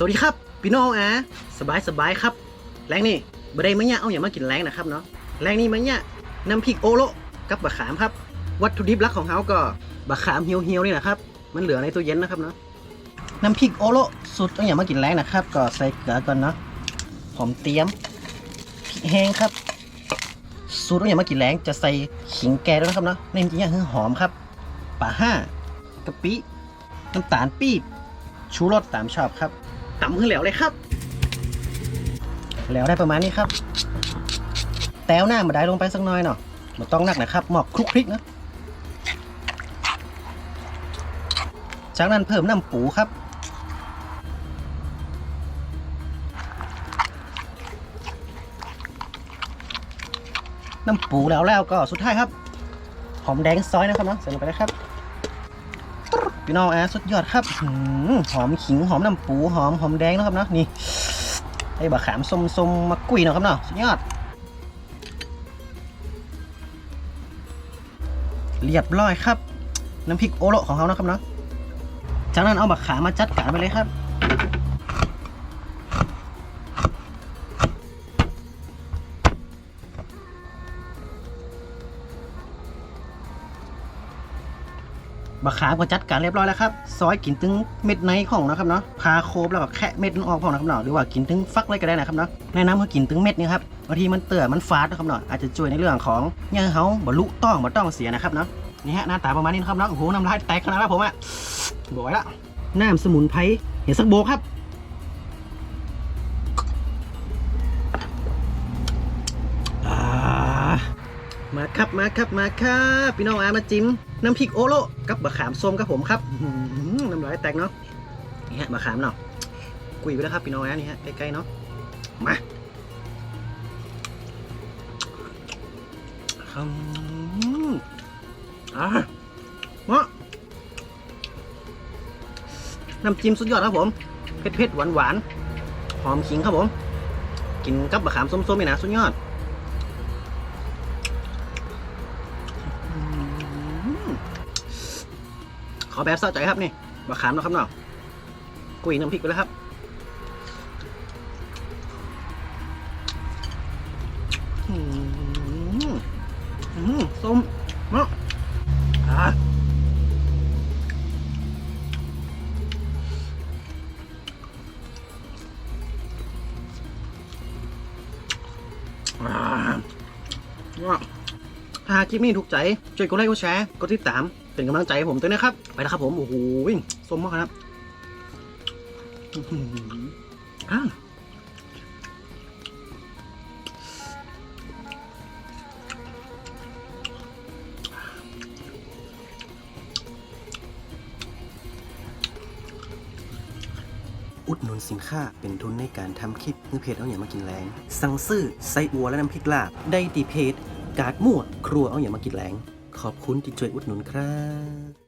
สวัสดีครับพี่น้องอะสบายสบายครับ แรงนี่บได้มาเนี่ยเอาอย่ามากินแรงนะครับเนาะแรงนี่มาเนี่ยน้ำพริกโอโลกับบะขามครับ วัตถุดิบหลักของเขาก็บะขามเหี่ยวๆนี่แหละครับ มันเหลือในตู้เย็นนะครับเนาะน้ำพริกโอโลสูตรเอาอย่ามากินแรงนะครับ ก็ใส่เกลือก่อนเนาะหอมเตรียมพริกแห้งครับสูตรเอาอย่ามากินแรงจะใส่ขิงแกด้วยนะครับเนาะในจริงๆเนี่ยคือหอมครับป่าห้ากะปิน้ำตาลปี๊บชูรสตามชอบครับ ตำขึ้นแล้วเลยครับ แล้วได้ประมาณนี้ครับ แต้วหน้ามาได้ลงไปสักหน้อยเนาะมาต้องหนักนะครับ หมอกคลุกคลิกนะจากนั้นเพิ่มน้ำปูครับ น้ำปูแล้วแล้วก็สุดท้ายครับ หอมแดงซอยนะครับเนาะใส่ลงไปเลยครับ พี่น้องอะสุดยอดครับหืมหอมขิงหอมน้ำปูหอมหอมแดงนะครับเนาะนี่ไอ้บะขามส้มส้มๆมากุยเนาะครับเนาะสุดยอด เรียบร้อยครับ น้ำพริกโอโลของเขานะครับเนาะจากนั้นเอาบะขามมาจัดการไปเลยครับ บักขามก็จัดการเรียบร้อยแล้วครับ ซอยกินถึงเม็ดในของนะครับเนาะพาโคบแล้วก็แคะเม็ดมันออกของนะครับเนาะหรือว่ากินถึงฟักเลยก็ได้นะครับเนาะแนะนำให้กินถึงเม็ดนี่ครับบางทีมันเตื่อมันฟาดนะครับเนาะอาจจะช่วยในเรื่องของเนื้อเขาบรรลุต้องบ่ต้องเสียนะครับเนาะนี่ฮะหน้าตาประมาณนี้นะครับเนาะโอ้โหน้ำลายแตกขนาดนี้ผมอะบอกไว้ละน้ำสมุนไพรเห็นสักโบครับ มาครับมาครับมาครับพี่น้องอามาจิ้มน้ำพริกโอโลกับบะขามส้มครับผมครับอื้อหือน้ำลายแตกเนาะนี่ฮะบะขามเนาะกุยไปแล้วครับพี่น้องอานี่ฮะใกล้ๆเนาะมาอืมอะเนาะน้ำจิ้มสุดยอดครับผมเผ็ดๆหวานๆหอมขิงครับผม กินกับบะขามส้มๆนี่นะสุดยอด อแบบสะใจครับนี่บะขามเนาะครับเนาะกุยน้ำพริกไปแล้วครับอืมอืมส้มเนาะอะอ่าว้าถ้าคลิปนี้ถูกใจ ช่วยกดไลค์กดแชร์ กดติดตาม เป็นกำลังใจให้ผมด้วยนะครับ ไปแล้วครับผมโอ้โหส้มมากครับอ่าอุดหนุนสินค้าเป็นทุนในการทำคลิปเพื่อเพจเอาอย่างมากินแรงสั่งซื้อไส้อัวและน้ำพริกลาบ ได้ตีเพจ กาดมั่ว ครัวเอาอย่างมากินแรง ขอบคุณที่ช่วยอุดหนุนครับ